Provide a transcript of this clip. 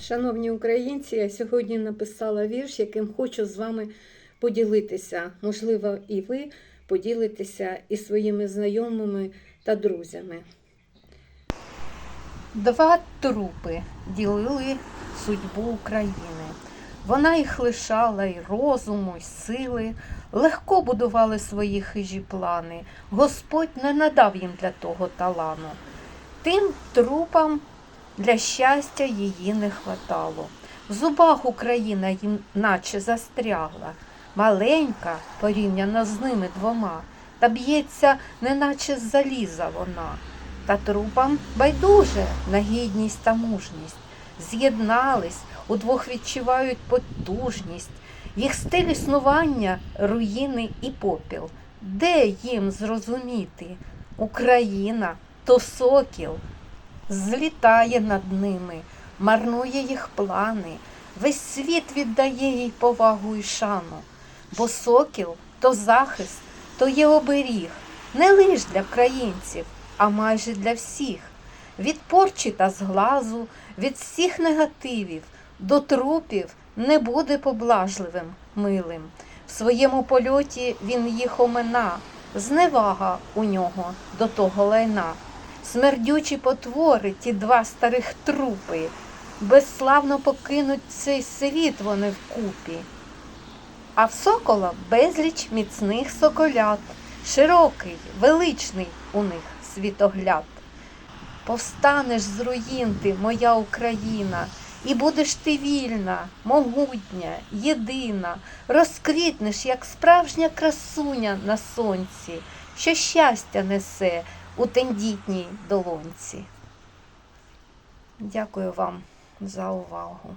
Шановні українці, я сьогодні написала вірш, яким хочу з вами поділитися. Можливо, і ви поділитеся із своїми знайомими та друзями. Два трупи ділили судьбу України. Вона їх лишала й розуму, й сили, легко будували свої хижі плани. Господь не надав їм для того талану. Тим трупам для щастя її не хватало. В зубах Україна їм наче застрягла, маленька порівняно з ними двома, та б'ється, неначе з заліза вона. Та трупам байдуже на гідність та мужність. З'єднались, удвох відчувають потужність, їх стиль існування, руїни і попіл. Де їм зрозуміти? Україна то сокіл, злітає над ними, марнує їх плани, весь світ віддає їй повагу і шану, бо сокіл то захист, то є оберіг, не лиш для українців, а майже для всіх. Від порчі та зглазу, від всіх негативів до трупів не буде поблажливим, милим. В своєму польоті він їх омина, зневага у нього до того лайна. Смердючі потвори, ті два старих трупи, безславно покинуть цей світ вони вкупі. А в сокола безліч міцних соколят, широкий, величний у них світогляд. Повстанеш з руїн ти, моя Україна, і будеш ти вільна, могутня, єдина, розквітнеш, як справжня красуня на сонці, що щастя несе у тендітній долонці. Дякую вам за увагу.